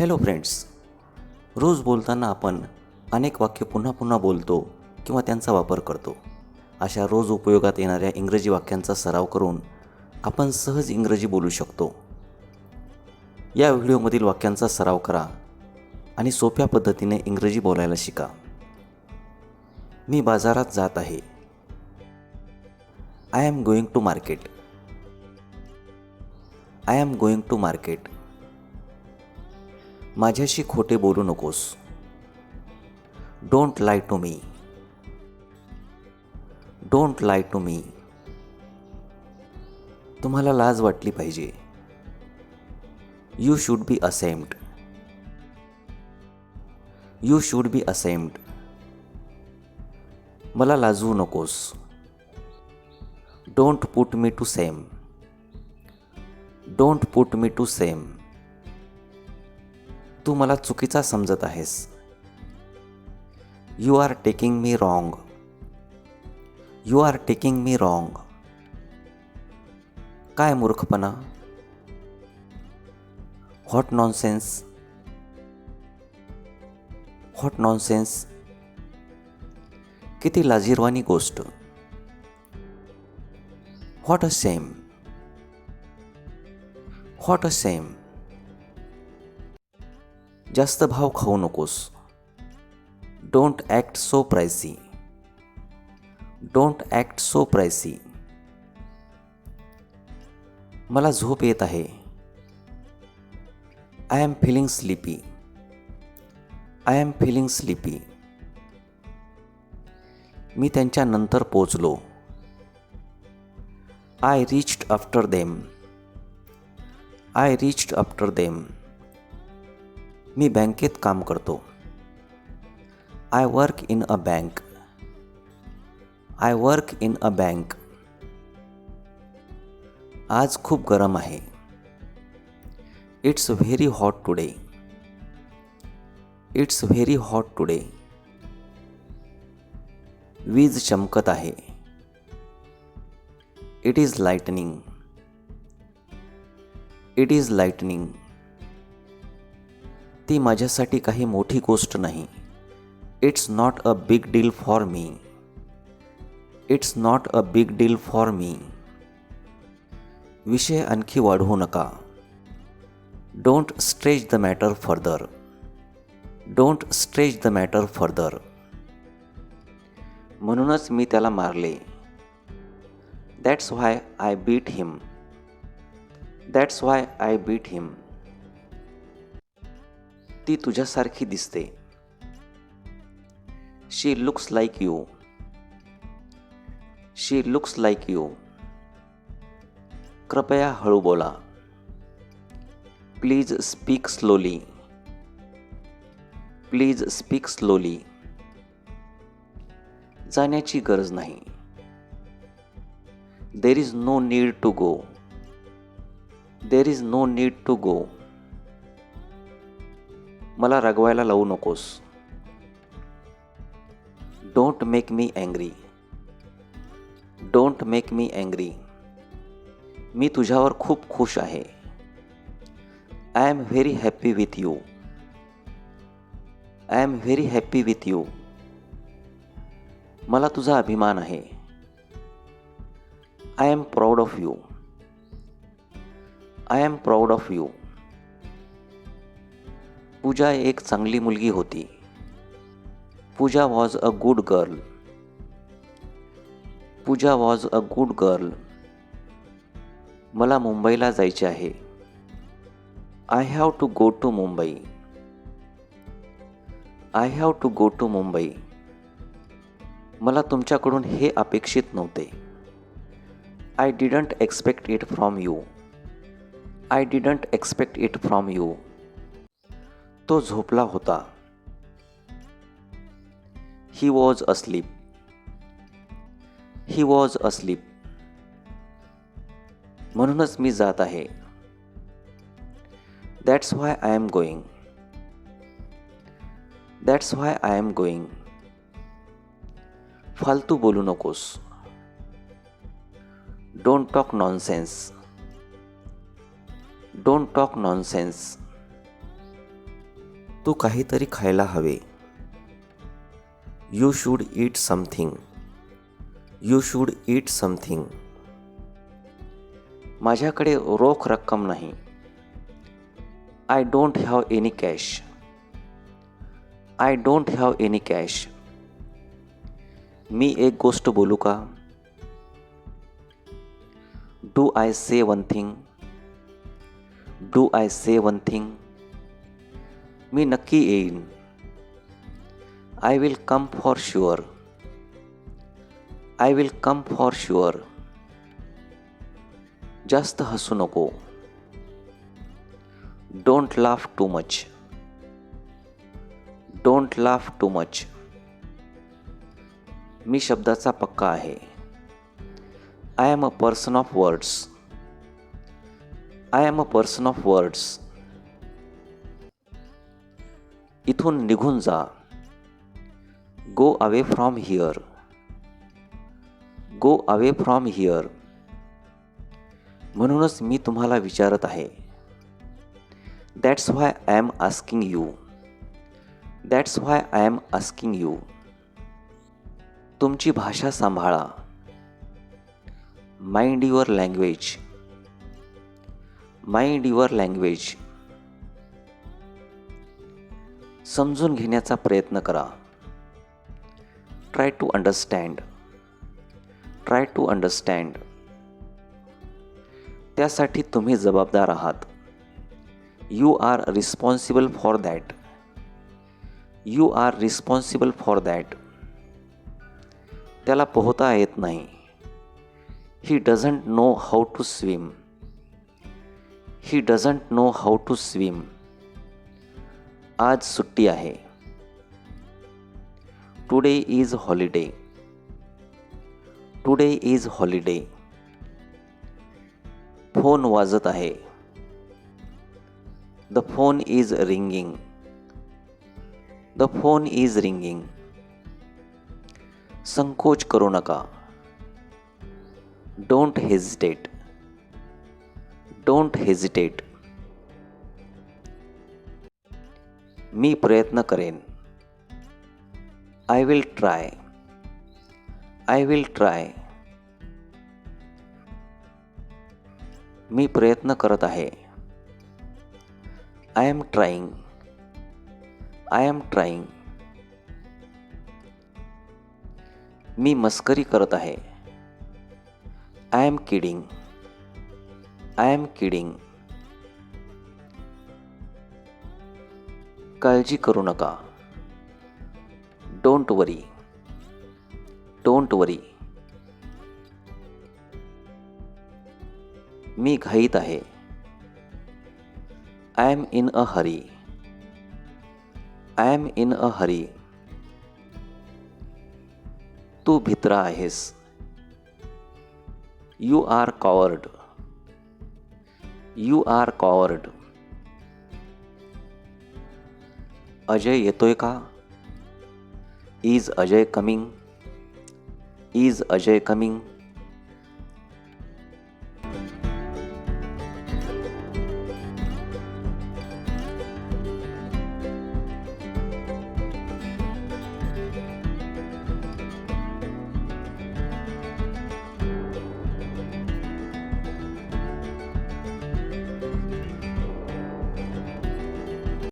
Hello friends रोज बोलताना आपण अनेक वाक्य पुन्हा पुन्हा बोलतो किंवा त्यांचा वापर करतो. अशा रोज उपयोगात येणाऱ्या इंग्रजी वाक्यांचा सराव करून आपण सहज इंग्रजी बोलू शकतो. या व्हिडिओमधील वाक्यांचा सराव करा आणि सोप्या पद्धतीने इंग्रजी बोलायला शिका. मी बाजारात जात आहे. I am going to market I am going to market माझ्याशी खोटे बोलू नकोस. Don't lie to me don't lie to me तुम्हाला लाज वाटली पाहिजे. You should be ashamed you should be ashamed मला लाजवू नकोस. Don't put me to shame don't put me to shame तू मला चुकीचा समजत आहेस. You are taking me wrong you are taking me wrong काय मूर्खपणा? हॉट नॉनसेन्स हॉट नॉनसेन्स किती लाजीरवाणी गोष्ट. What a shame what a shame जास्त भाव खाऊ नकोस. Don't act so pricey don't act so pricey मला झोप येत आहे. I am feeling sleepy I am feeling sleepy मी त्यांच्या नंतर पोचलो I reached after them I reached after them मी बँकेत काम करतो. I work in a bank I work in a bank आज खूप गरम आहे. It's very hot today it's very hot today वीज चमकत आहे. It is lightning it is lightning ती माझ्यासाठी काही मोठी गोष्ट नाही. It's not a big deal for me it's not a big deal for me विषय आणखी वाढवू नका. Don't stretch the matter further don't stretch the matter further म्हणूनच मी त्याला मारले. That's why I beat him that's why I beat him ती तुझ्यासारखी दिसते. She looks like you she looks like you कृपया हळू बोला. Please speak slowly please speak slowly जाण्याची गरज नाही. There is no need to go there is no need to go मला रागवायला लावू नकोस. Don't make me angry don't make me angry मी तुझ्यावर खूप खुश आहे. I am very happy with you I am very happy with you मला तुझा अभिमान आहे. I am proud of you I am proud of you Pooja एक चांगली मुलगी होती. Pooja was a good girl Pooja was a good girl मला मुंबईला जायचे आहे. I have to go to Mumbai I have to go to Mumbai मला तुमच्याकडून हे अपेक्षित नव्हते. I didn't expect it from you I didn't expect it from you तो झोपला होता. He was asleep he was asleep म्हणूनच मी जात आहे. That's why I am going that's why I am going फालतू बोलू नकोस. Don't talk nonsense don't talk nonsense तू काहीतरी खायला हवे. You should eat something you should eat something माझ्याकडे रोख रक्कम नाही. I don't have any cash I don't have any cash मी एक गोष्ट बोलू का? Do I say one thing do I say one thing मी नक्की येईन. I will come for sure I will come for sure जास्त हसू नको. Don't laugh too much don't laugh too much मी शब्दाचा पक्का आहे. I am a person of words I am a person of words इथून निघून जा. Go away from here go away from here म्हणूनच मी तुम्हाला विचारत आहे. That's why I am asking you that's why I am asking you तुमची भाषा सांभाळा. Mind your language mind your language समजून घेण्याचा प्रयत्न करा. Try to understand try to understand त्यासाठी तुम्ही जबाबदार आहात. You are responsible for that you are responsible for that त्याला पोहता येत नाही. He doesn't know how to swim he doesn't know how to swim आज सुट्टी आहे. Today is holiday today is holiday phone वाजत आहे. The phone is ringing the phone is ringing संकोच करू नका. डोंट हेजिटेट डोंट हेजिटेट मी प्रयत्न करेन. I will try I will try मी प्रयत्न करत आहे. I am trying I am trying मी मस्करी करत आहे. I am kidding I am kidding काळजी करू नका. डोंट वरी डोंट वरी मी घाईत आहे. I am in a hurry I am in a hurry तू भित्रा आहेस. You are coward you are coward Ajay येतोय का? Is Ajay coming is Ajay coming